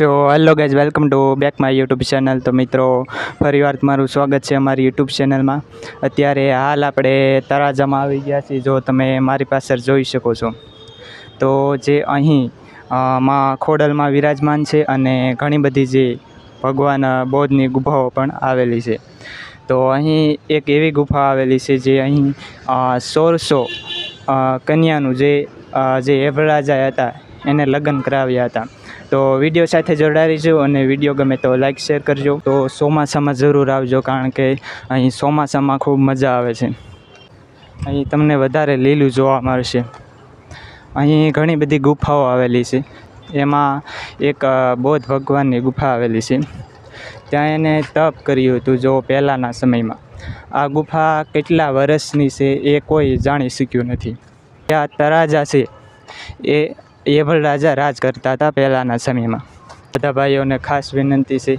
છો? Hello guys welcome to back my YouTube channel તો મિત્રો ફરીવાર તમારું સ્વાગત છે અમારી યુટ્યુબ ચેનલમાં અત્યારે હાલ આપણે તરાજામાં આવી ગયા છીએ. જો તમે મારી પાસે જોઈ શકો છો. તો જે અહીં માં ખોડલમાં વિરાજમાન છે અને ઘણી બધી જે ભગવાન, બૌદ્ધની ગુફાઓ પણ આવેલી છે. તો અહીં એક એવી ગુફા આવેલી છે જે અહીં સોળસો કન્યાનું જે જે યમરાજા હતા, એને લગ્ન કરાવ્યા હતા. તો વીડિયો સાથે જોડાઈ રહીજો અને વીડિયો ગમે તો લાઇક શેર કરજો. તો ચોમાસામાં જરૂર આવજો કારણ કે અહીં ચોમાસામાં ખૂબ મજા આવે છે. અહીં તમને વધારે લીલું જોવા મળશે. અહીં ઘણી બધી ગુફાઓ આવેલી છે. એમાં એક બૌદ્ધ ભગવાનની ગુફા આવેલી છે. ત્યાં એને તપ કર્યું હતું જો પહેલાંના સમયમાં. આ ગુફા કેટલા વર્ષની છે એ કોઈ જાણી શક્યું નથી. ત્યાં તરાજા છે. એ એભલ રાજા રાજ કરતા હતા પહેલાંના સમયમાં. બધા ભાઈઓને ખાસ વિનંતી છે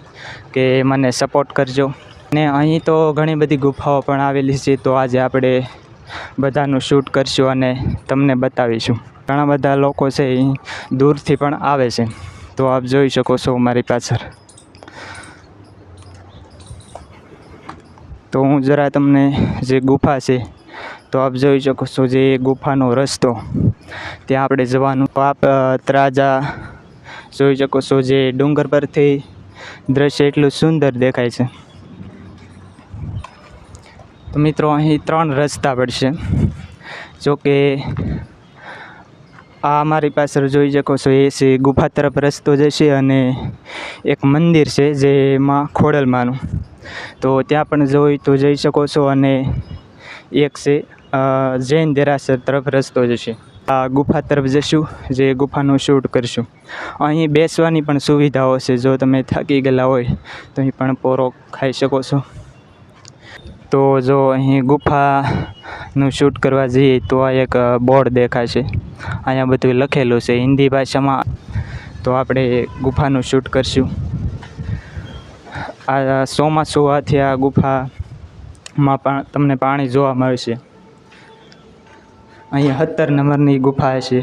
કે મને સપોર્ટ કરજો. ને અહીં તો ઘણી બધી ગુફાઓ પણ આવેલી છે, તો આજે આપણે બધાનું શૂટ કરશું અને તમને બતાવીશું. ઘણા બધા લોકો છે એ દૂરથી પણ આવે છે, તો આપ જોઈ શકો છો મારી પાછળ. તો હું જરા તમને જે ગુફા છે તો આપ જોઈ શકો છો જે ગુફાનો રસ્તો. ત્યાં આપણે જવાનું. આપ ત્રાજા જોઈ શકો છો જે ડુંગર પરથી દ્રશ્ય એટલું સુંદર દેખાય છે. તો મિત્રો, અહીં ત્રણ રસ્તા પડશે. જો કે આ અમારી પાસે જોઈ શકો છો, એ છે ગુફા તરફ રસ્તો જશે અને એક મંદિર છે જેમાં ખોડલમાનું. તો ત્યાં પણ જોઈ તો જઈ શકો છો અને એક છે જૈન દેરાસર તરફ રસ્તો જશે. આ ગુફા તરફ જશું, જે ગુફાનું શૂટ કરશું. અહીં બેસવાની પણ સુવિધાઓ છે, જો તમે થાકી ગયેલા હોય, તો અહીં પણ પોરો ખાઈ શકો છો. તો જો અહીં ગુફાનું શૂટ કરવા જઈએ, તો આ એક બોર્ડ દેખાશે. અહીંયા બધું લખેલું છે, હિન્દી ભાષામાં. તો આપણે ગુફાનું શૂટ કરશું. આ સોમાં સોવાથી આ ગુફામાં પણ તમને પાણી જોવા મળશે. અહીંયા સત્તર નંબરની ગુફા છે.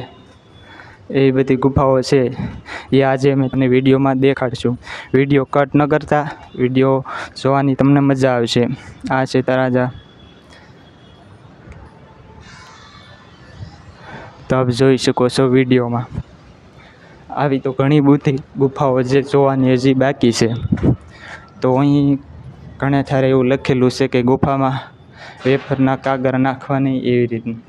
એ બધી ગુફાઓ છે. એ આજે અમે તમને વિડીયોમાં દેખાડશું. વીડિયો કટ ન કરતા, વીડિયો જોવાની તમને મજા આવશે. આ છે તરાજા. તો આપ જોઈ શકો છો વિડીયોમાં. આવી તો ઘણી બધી ગુફાઓ જે જોવાની હજી બાકી છે. તો અહીં ઘણા થારે એવું લખેલું છે કે ગુફામાં વેફરના કાગર નાખવાની એવી રીતનું.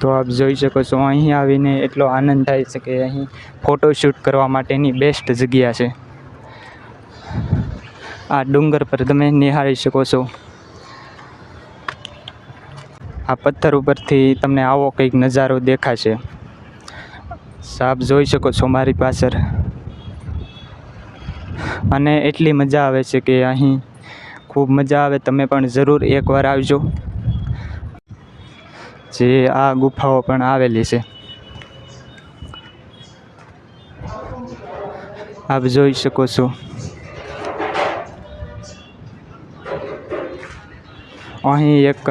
તો આપ જોઈ શકો છો, અહીં આવીને એટલો આનંદ થાય છે કે અહીં ફોટોશૂટ કરવા માટેની બેસ્ટ જગ્યા છે. આ ડુંગર પર તમે નિહાળી શકો છો. આ પથ્થર ઉપરથી તમને આવો કંઈક નજારો દેખાશે. સાપ જોઈ શકો છો મારી પાછળ. અને એટલી મજા આવે છે કે અહીં ખૂબ મજા આવે, તમે પણ જરૂર એકવાર આવજો. જે આ ગુફાઓ પણ આવેલી છે. આપ જોઈ શકો છો. અહીં એક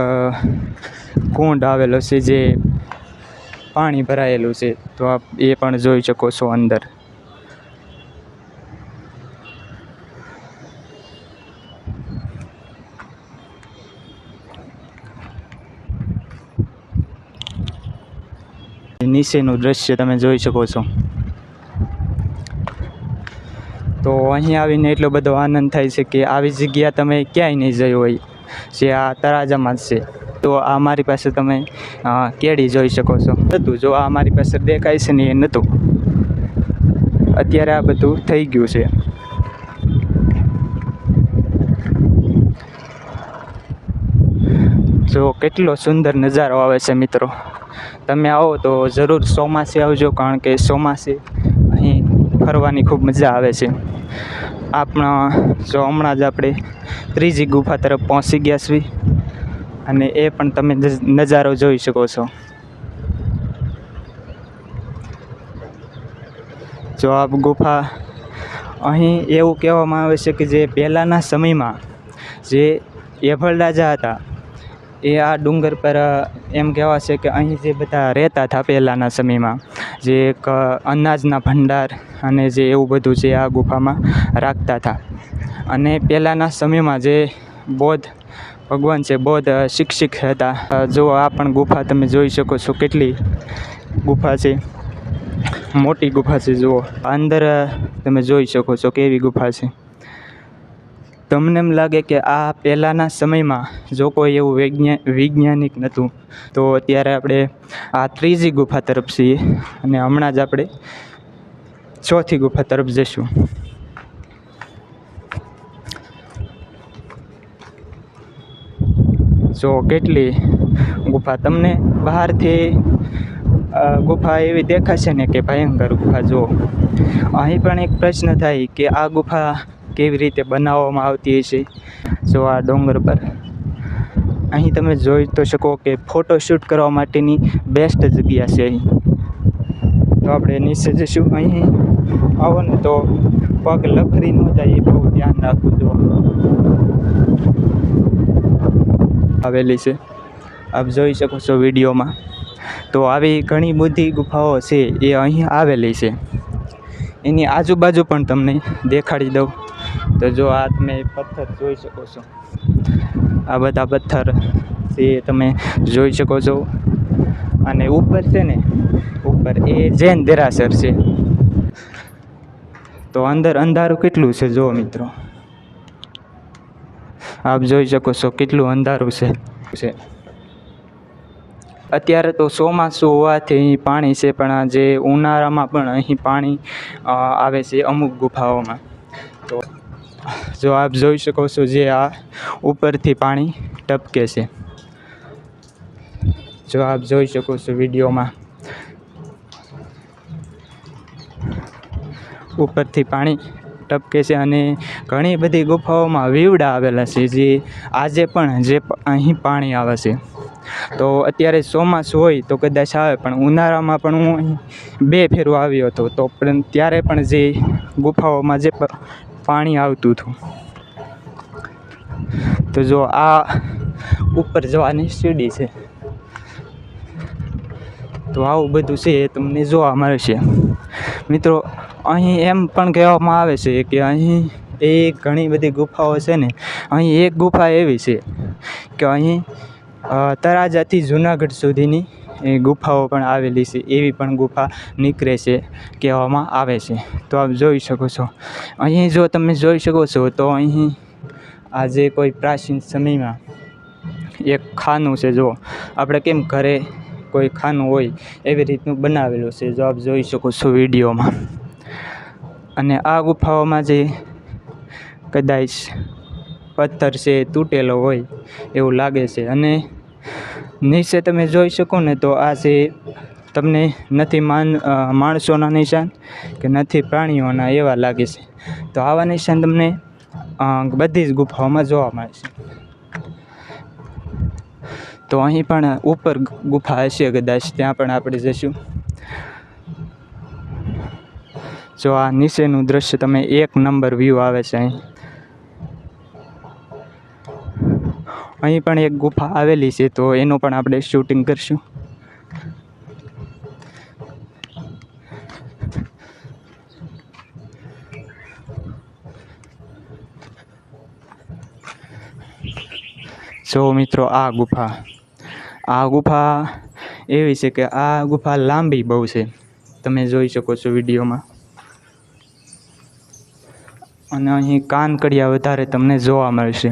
કુંડ આવેલો છે જે પાણી ભરાયેલું છે. તો આપ એ પણ જોઈ શકો છો અંદર. નીચેનું દ્રશ્ય તમે જોઈ શકો છો. તો અહીં આવીને એટલો બધો આનંદ થાય છે કે આવી જગ્યા તમે ક્યાંય નહીં જઈ હોય, જે આ તરાજામાં છે. તો આ મારી પાસે તમે કેડી જોઈ શકો છો. હતું જો આ મારી પાસે દેખાય છે ને એ નહોતું. અત્યારે આ બધું થઈ ગયું છે. જો કેટલો સુંદર નજારો આવે છે મિત્રો. તમે આવો તો જરૂર ચોમાસે આવજો, કારણ કે ચોમાસે અહીં ફરવાની ખૂબ મજા આવે છે. આપણા જો હમણાં જ આપણે ત્રીજી ગુફા તરફ પહોંચી ગયા છીએ અને એ પણ તમે નજારો જોઈ શકો છો. જો આ ગુફા અહીં એવું કહેવામાં આવે છે કે જે પહેલાંના સમયમાં જે એભલ રાજા હતા એ આ ડુંગર પર એમ કહેવાશે કે અહીં જે બધા રહેતા હતા પહેલાંના સમયમાં, જે એક અનાજના ભંડાર અને જે એવું બધું છે આ ગુફામાં રાખતા હતા. અને પહેલાંના સમયમાં જે બૌદ્ધ ભગવાન છે, બૌદ્ધ શિક્ષિત હતા. જો આ પણ ગુફા તમે જોઈ શકો છો કેટલી ગુફા છે. મોટી ગુફા છે, જુઓ. અંદર તમે જોઈ શકો છો કેવી ગુફા છે. તમને એમ લાગે કે આ પહેલાંના સમયમાં જો કોઈ એવું વૈજ્ઞા, વૈજ્ઞાનિક નહોતું તો અત્યારે આપણે આ ત્રીજી ગુફા તરફ છીએ અને હમણાં જ આપણે ચોથી ગુફા તરફ જઈશું. જો કેટલી ગુફા તમને બહારથી ગુફા એવી દેખાશે ને કે ભયંકર ગુફા, જો. અહીં પણ એક પ્રશ્ન થાય કે આ ગુફા કેવી રીતે બનાવવામાં આવતી હશે? જો આ ડુંગર પર. અહીં તમે જોઈ તો શકો કે ફોટો શૂટ કરવા માટેની બેસ્ટ જગ્યા છે અહીં. તો આપણે નીચે જઈશું અહીં. આવો ને તો પગ લખરી ન જાય એ બહુ ધ્યાન રાખવું જો. આવેલી છે. આપ જોઈ શકો છો વિડીયોમાં. તો આવી ઘણી બધી ગુફાઓ છે એ અહીં આવેલી છે. એની આજુબાજુ પણ તમને દેખાડી દઉં. તો જો આ તમે પથ્થર જોઈ શકો છો. આ બધા પથ્થર એ તમે જોઈ શકો છો. અને ઉપર છે ને, ઉપર એ જૈન દેરાસર છે. તો અંદર અંધારું કેટલું છે જો મિત્રો. આપ જોઈ શકો છો કેટલું અંધારું છે. છે. અત્યારે તો ચોમાસું હોવાથી અહીં પાણી છે, પણ આ જે ઉનાળામાં પણ અહીં પાણી આવે છે અમુક ગુફાઓમાં. તો જો આપ જોઈ શકો છો જે આ ઉપરથી પાણી ટપકે છે. જો આપ જોઈ શકો છો વિડીયોમાં. ઉપરથી પાણી ટપકે છે અને ઘણી બધી ગુફાઓમાં વીવડા આવેલા છે જે આજે પણ જે અહીં પાણી આવે છે. તો અત્યારે ચોમાસું હોય તો કદાચ આવે, પણ ઉનાળામાં પણ હું બે ફેરો આવ્યો હતો. તો પણ ત્યારે પણ જે ગુફાઓમાં જે પાણી આવતું હતું. તો જો આ ઉપર જવાની સીડી છે. તો આવું બધું છે એ તમને જોવા મળશે. મિત્રો, અહીં એમ પણ કહેવામાં આવે છે કે અહીં એ ઘણી બધી ગુફાઓ છે ને, અહીં એક ગુફા એવી છે કે અહીં તરાજાથી જુનાગઢ સુધીની એ ગુફાઓ પણ આવેલી છે, એવી પણ ગુફા નીકળે છે, કહેવામાં આવે છે. તો આપ જોઈ શકો છો. અહીં જો તમે જોઈ શકો છો, તો અહીં આજે કોઈ પ્રાચીન સમયમાં એક ખાનું છે. જો, આપણે કેમ ઘરે કોઈ ખાનું હોય એવી રીતનું બનાવેલું છે, જો આપ જોઈ શકો છો વિડીયોમાં. અને આ ગુફાઓમાં જે કદાચ પથ્થર છે, તૂટેલો હોય એવું લાગે છે. અને નીચે તમે જોઈ શકો ને તો આ છે તમને નથી માન માણસોના નિશાન કે નથી પ્રાણીઓના એવા લાગે છે. તો આવા નિશાન તમને બધી જ ગુફાઓમાં જોવા મળે છે. તો અહીં પણ ઉપર ગુફા હશે કદાચ, ત્યાં પણ આપણે જઈશું. જો આ નીચેનું દ્રશ્ય તમે એક નંબર વ્યૂ આવે છે અહીં. અહીં પણ એક ગુફા આવેલી છે, તો એનું પણ આપણે શૂટિંગ કરશું. જો મિત્રો, આ ગુફા. આ ગુફા એવી છે કે આ ગુફા લાંબી બહુ છે. તમે જોઈ શકો છો વિડીયોમાં. અને અહીં કાનકડિયા વધારે તમને જોવા મળશે.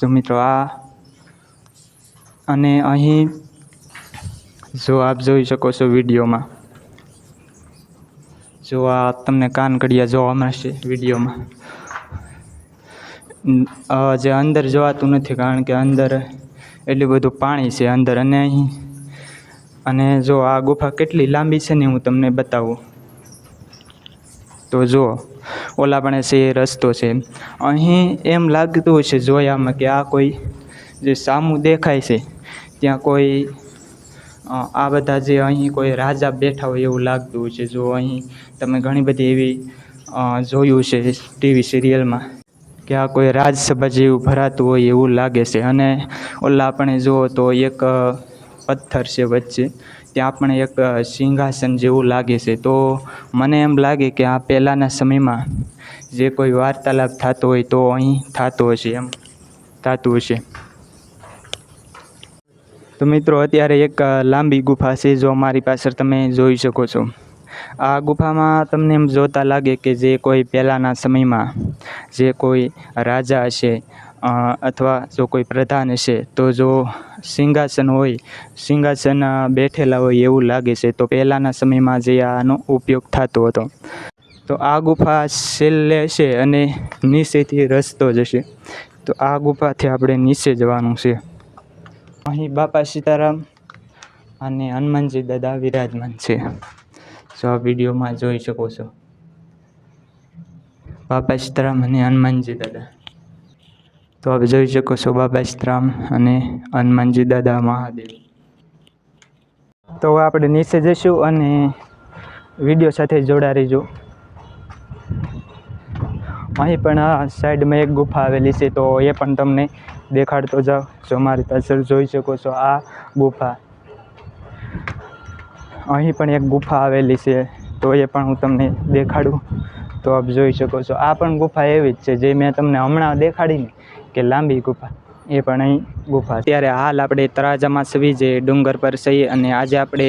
તો મિત્રો આ અને અહીં જો આપ જોઈ શકો છો વિડીયોમાં, જો આ તમને કાનકડિયા જોવા મળશે વિડીયોમાં. જે અંદર જવાતું નથી કારણ કે અંદર એટલું બધું પાણી છે અંદર અને અહીં. અને જો આ ગુફા કેટલી લાંબી છે ને હું તમને બતાવું. તો જુઓ. ઓલા પણ છે, એ રસ્તો છે. અહીં એમ લાગતું છે જોયામાં કે આ કોઈ જે સામું દેખાય છે, ત્યાં કોઈ આ બધા જે અહીં કોઈ રાજા બેઠા હોય એવું લાગતું છે જો અહીં તમે ઘણી બધી એવી જોયું છે ટીવી સિરિયલમાં કે આ કોઈ રાજસભા જેવું ભરાતું હોય એવું લાગે છે. અને ઓલા આપણે જુઓ તો એક પથ્થર છે વચ્ચે. ત્યાં પણ એક સિંહાસન જેવું લાગે છે. તો મને એમ લાગે કે આ પહેલાંના સમયમાં જે કોઈ વાર્તાલાપ થતો હોય તો અહીં થતો હશે, એમ થતું હશે. તો મિત્રો, અત્યારે એક લાંબી ગુફા છે, જો મારી પાછળ તમે જોઈ શકો છો. આ ગુફામાં તમને એમ જોતા લાગે કે જે કોઈ પહેલાંના સમયમાં જે કોઈ રાજા હશે અથવા જો કોઈ પ્રધાન હશે, તો જો સિંહાસન હોય, સિંહાસન બેઠેલા હોય એવું લાગે છે, તો પહેલાંના સમયમાં જે આનો ઉપયોગ થતો હતો. તો આ ગુફા છેલ્લે છે અને નીચેથી રસ્તો જશે તો આ ગુફાથી આપણે નીચે જવાનું છે. અહીં બાપા સીતારામ અને હનુમાનજી દાદા વિરાજમાન છે. જો આ વિડીયોમાં જોઈ શકો છો. બાપા સીતારામ અને હનુમાનજી દાદા. તો આપ જોઈ શકો છો શ્રામ અને હનુમાનજી દાદા મહાદેવ. તો આપણે નીચે જઈશું અને વીડિયો સાથે જોડા રહીજો અહીં પણ આ સાઈડમાં એક ગુફા આવેલી છે, તો એ પણ તમને દેખાડતો જાઓ જો મારી પાછળ જોઈ શકો છો આ ગુફા. અહીં પણ એક ગુફા આવેલી છે, તો એ પણ હું તમને દેખાડું. તો આપ જોઈ શકો છો. આ પણ ગુફા એવી જ છે, જે મેં તમને હમણાં દેખાડી ને કે લાંબી ગુફા, એ પણ અહીં ગુફા ત્યારે હાલ આપણે તરાજામાં સવી જે ડુંગર પર છીએ અને આજે આપણે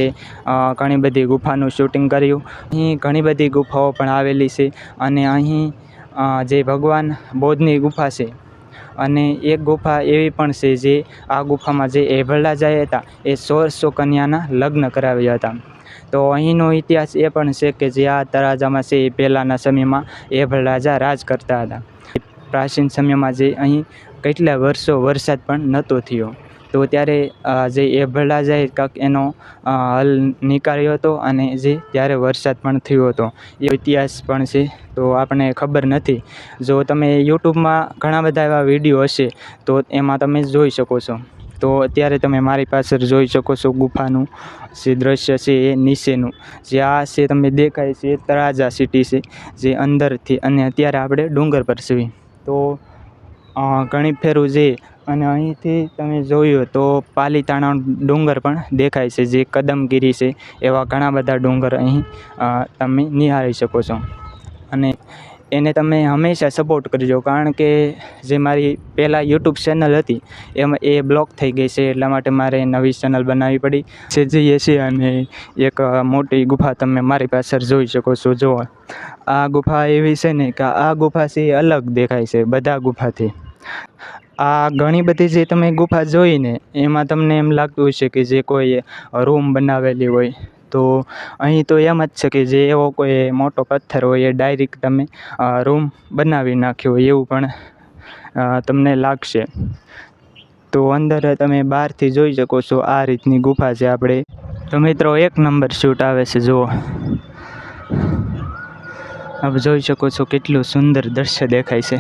ઘણી બધી ગુફાનું શૂટિંગ કર્યું. અહીં ઘણી બધી ગુફાઓ પણ આવેલી છે અને અહીં જે ભગવાન બૌદ્ધની ગુફા છે અને એક ગુફા એવી પણ છે જે આ ગુફામાં જે એભળરાજાએ હતા, એ સોળસો કન્યાના લગ્ન કરાવ્યા હતા. તો અહીંનો ઇતિહાસ એ પણ છે કે જે આ તરાજામાં છે એ પહેલાંના સમયમાં એભળ રાજા રાજ કરતા હતા. પ્રાચીન સમયમાં જે અહીં કેટલા વર્ષો વરસાદ પણ નહોતો થયો. તો ત્યારે જે એભળ રાજાએ કાંક એનો હલ નીકાળ્યો હતો અને જે ત્યારે વરસાદ પણ થયો હતો. એ ઇતિહાસ પણ છે, તો આપણને ખબર નથી. જો તમે યુટ્યુબમાં ઘણા બધા એવા વીડિયો હશે, તો એમાં તમે જોઈ શકો છો. તો અત્યારે તમે મારી પાછળ જોઈ શકો છો ગુફાનું જે દ્રશ્ય છે એ નીચેનું. જે આ છે તમને દેખાય છે એ તળાજા સિટી છે, જે અંદરથી અને અત્યારે આપણે ડુંગર પર છીએ. તો ઘણી ફેરું જઈ અને અહીંથી તમે જોયું તો પાલીતાણા ડુંગર પણ દેખાય છે, જે કદમગીરી છે. એવા ઘણા બધા ડુંગર અહીં તમે નિહાળી શકો છો. અને એને તમે હંમેશા સપોર્ટ કરજો, કારણ કે જે મારી પહેલાં યુટ્યુબ ચેનલ હતી, એમાં એ બ્લોક થઈ ગઈ છે, એટલા માટે મારે નવી ચેનલ બનાવવી પડી. છે જઈએ છીએ અને એક મોટી ગુફા તમે મારી પાછળ જોઈ શકો છો જો આ ગુફા એવી છે ને કે આ ગુફા છે અલગ દેખાય છે, બધા ગુફાથી. આ ઘણી બધી જે તમે ગુફા જોઈને, એમાં તમને એમ લાગતું હશે કે જે કોઈ રૂમ બનાવેલી હોય. તો અહીં તો એમ જ છે કે જે એવો કોઈ મોટો પથ્થર હોય એ ડાયરેક તમે રૂમ બનાવી નાખ્યો હોય એવું પણ તમને લાગશે. તો અંદર તમે બહારથી જોઈ શકો છો આ રીતની ગુફા છે આપણે. તો મિત્રો એક નંબર શૂટ આવે છે, જુઓ. આપ જોઈ શકો છો કેટલું સુંદર દ્રશ્ય દેખાય છે.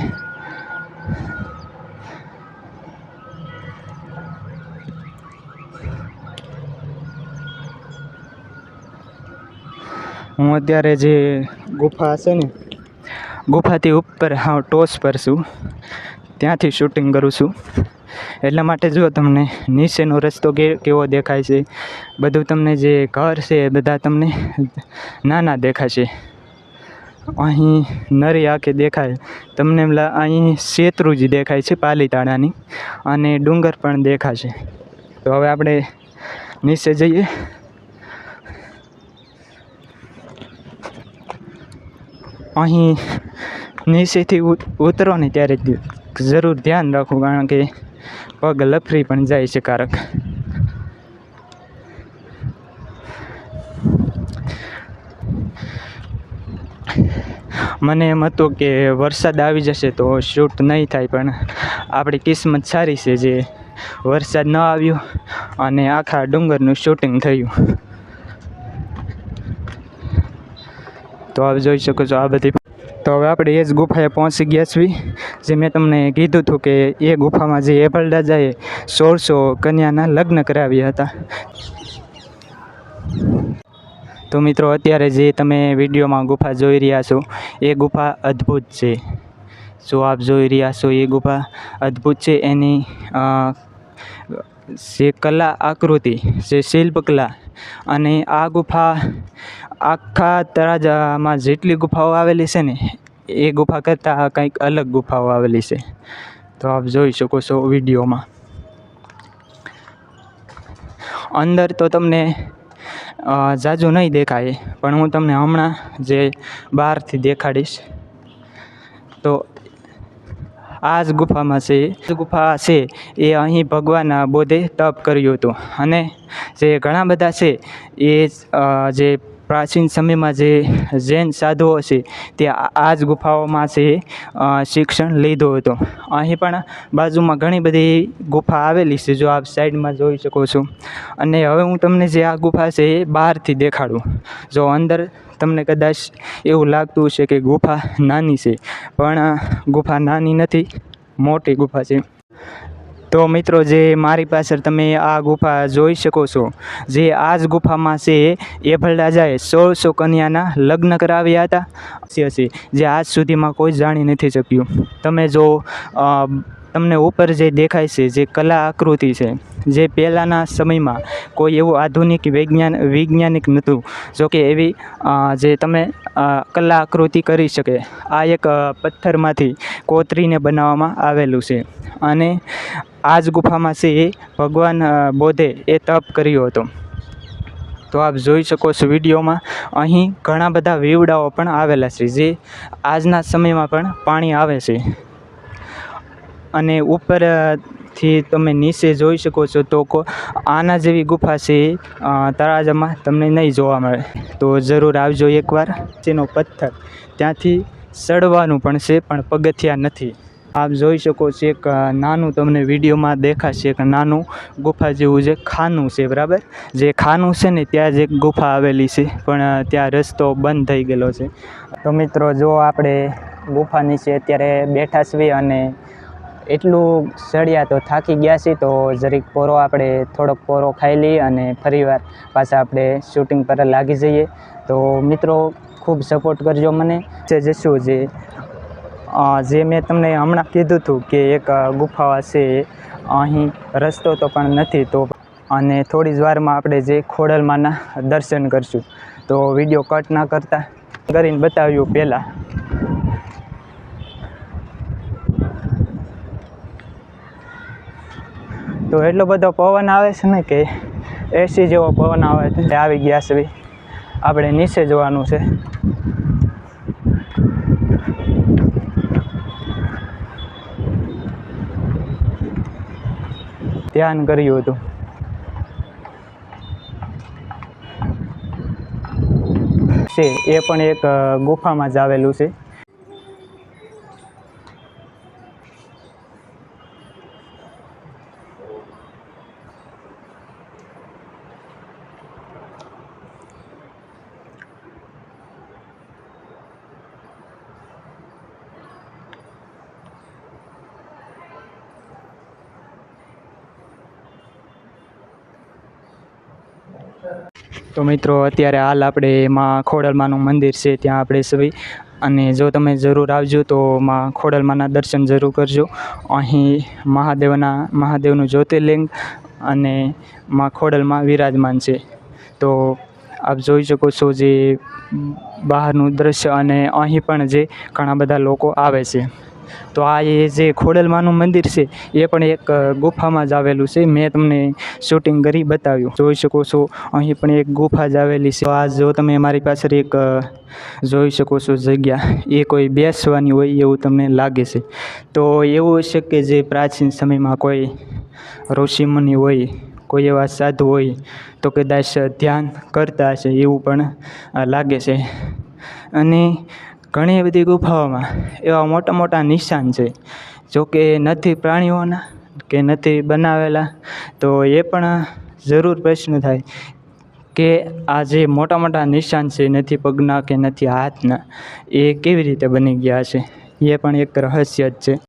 હું અત્યારે જે ગુફા છે ને, ગુફાથી ઉપર, હા ટોચ પર છું. ત્યાંથી શૂટિંગ કરું છું. એટલા માટે જો તમને નીચેનો રસ્તો કે, કેવો દેખાય છે, બધું તમને જે ઘર છે એ બધા તમને નાના દેખાશે. અહીં નરી આંખે દેખાય. તમને અહીં શેત્રુંજી દેખાય છે પાલીતાણાની અને ડુંગર પણ દેખાશે. તો હવે આપણે નીચે જઈએ. અહીં નીચેથી ઉત- ઉતરો ને ત્યારે જરૂર ધ્યાન રાખવું, કારણ કે પગ લફરી પણ જાય છે કારક. મને એમ હતું કે વરસાદ આવી જશે તો શૂટ નહીં થાય, પણ આપણી કિસ્મત સારી છે જે વરસાદ ન આવ્યો અને આખા ડુંગરનું શૂટિંગ થયું. તો આપ જોઈ શકો છો આ બધી તો હવે આપણે એ જ ગુફાએ પહોંચી ગયા છીએ. જે મેં તમને કીધું હતું કે એ ગુફામાં જે એભલ રાજાએ સોળસો કન્યાના લગ્ન કરાવ્યા હતા. તો મિત્રો, અત્યારે જે તમે વિડીયોમાં ગુફા જોઈ રહ્યા છો, એ ગુફા અદ્ભુત છે. જો આપ જોઈ રહ્યા છો, એ ગુફા અદ્ભુત છે. એની જે કલા આકૃતિ, જે શિલ્પકલા અને આ ગુફા આખા તળાજામાં જેટલી ગુફાઓ આવેલી છે ને, એ ગુફા કરતાં કંઈક અલગ ગુફાઓ આવેલી છે. તો આપ જોઈ શકો છો વિડીયોમાં. અંદર તો તમને જાજુ નહીં દેખાય, પણ હું તમને હમણાં જે બહારથી દેખાડીશ, તો આ જ ગુફામાં છે. એ ગુફા છે, એ અહીં ભગવાન બોધે તપ કર્યું હતું. અને જે ઘણા બધા છે, એ જે પ્રાચીન સમયમાં જે જૈન સાધુઓ છે, તે આ જ ગુફાઓમાં છે શિક્ષણ લીધું હતું. અહીં પણ બાજુમાં ઘણી બધી ગુફા આવેલી છે, જો આપ સાઈડમાં જોઈ શકો છો. અને હવે હું તમને જે આ ગુફા છે, એ બહારથી દેખાડું. જો અંદર તમને કદાચ એવું લાગતું હશે કે ગુફા નાની છે, પણ ગુફા નાની નથી, મોટી ગુફા છે. તો મિત્રો જે મારી પાછળ તમે આ ગુફા જોઈ શકો છો, જે આ જ ગુફામાં છે, એ ભલરાજાએ સોળસો કન્યાના લગ્ન કરાવ્યા હતા. હશે જે આજ સુધીમાં કોઈ જાણી નથી શક્યું. તમે જો તમને ઉપર જે દેખાય છે, જે કલા આકૃતિ છે, જે પહેલાંના સમયમાં કોઈ એવું આધુનિક વૈજ્ઞાન, વૈજ્ઞાનિક નહોતું. જોકે એવી જે તમે કલા આકૃતિ કરી શકે, આ એક પથ્થરમાંથી કોતરીને બનાવવામાં આવેલું છે. અને આ જ ગુફામાં છે ભગવાન બોધે એ તપ કર્યો હતો. તો આપ જોઈ શકો છો વિડીયોમાં, અહીં ઘણા બધા વીવડાઓ પણ આવેલા છે, જે આજના સમયમાં પણ પાણી આવે છે. અને ઉપરથી તમે નીચે જોઈ શકો છો તો આના જેવી ગુફા છે તળાજામાં તમને નહીં જોવા મળે. તો જરૂર આવજો એકવાર. તેનો પથ્થર ત્યાંથી ચડવાનું પણ છે, પણ પગથિયા નથી. આપ જોઈ શકો છો એક નાનું તમને વિડીયોમાં દેખાશે એક નાનું ગુફા જેવું જે ખાનું છે, બરાબર? જે ખાનું છે ને, ત્યાં જ એક ગુફા આવેલી છે, પણ ત્યાં રસ્તો બંધ થઈ ગયેલો છે. તો મિત્રો, જો આપણે ગુફા નીચે અત્યારે બેઠા છીએ અને એટલું ચડ્યા તો થાકી ગયા છીએ, તો જરીક પોરો આપણે થોડોક પોરો ખાઈ લઈએ અને ફરીવાર પાછા આપણે શૂટિંગ પર લાગી જઈએ. તો મિત્રો, ખૂબ સપોર્ટ કરજો મને. જે જશું જે જે મેં તમને હમણાં કીધું હતું કે એક ગુફા છે અહીં રસ્તો તો પણ નથી, તો અને થોડી જ વારમાં આપણે જે ખોડલમાંના દર્શન કરશું. તો વીડિયો કટ ના કરતા કરીને બતાવ્યું પહેલાં. તો એટલો બધો પવન આવે છે ને કે એસી જેવો પવન આવે છે આવી ગયા છે આપણે નીચે જવાનું છે. ધ્યાન કર્યું હતું. છે એ પણ એક ગુફામાં જ આવેલું છે. તો મિત્રો, અત્યારે હાલ આપણે માં ખોડલમાનું મંદિર છે, ત્યાં આપણે સવી અને જો તમે જરૂર આવજો તો માં ખોડલમાના દર્શન જરૂર કરજો. અહીં મહાદેવના મહાદેવનું જ્યોતિર્લિંગ અને માં ખોડલમાં વિરાજમાન છે. તો આપ જોઈ શકો છો જે બહારનું દ્રશ્ય અને અહીં પણ જે ઘણા બધા લોકો આવે છે. તો આ એ જે ખોડલમાનું મંદિર છે, એ પણ એક ગુફામાં જ આવેલું છે. મેં તમને શૂટિંગ કરી બતાવ્યું. જોઈ શકો છો, અહીં પણ એક ગુફા જ આવેલી છે. આ જો તમે મારી પાછળ એક જોઈ શકો છો જગ્યા, એ કોઈ બેસવાની હોય એવું તમને લાગે છે. તો એવું હશે કે જે પ્રાચીન સમયમાં કોઈ ઋષિમુનિ હોય, કોઈ એવા સાધુ હોય, તો કદાચ ધ્યાન કરતા હશે એવું પણ લાગે છે. અને ઘણી બધી ગુફાઓમાં એવા મોટા મોટા નિશાન છે. જો કે નથી પ્રાણીઓના, કે નથી બનાવેલા, તો એ પણ જરૂર પ્રશ્ન થાય કે આ જે મોટા મોટા નિશાન છે, નથી પગના કે નથી હાથના, એ કેવી રીતે બની ગયા છે? એ પણ એક રહસ્ય જ છે.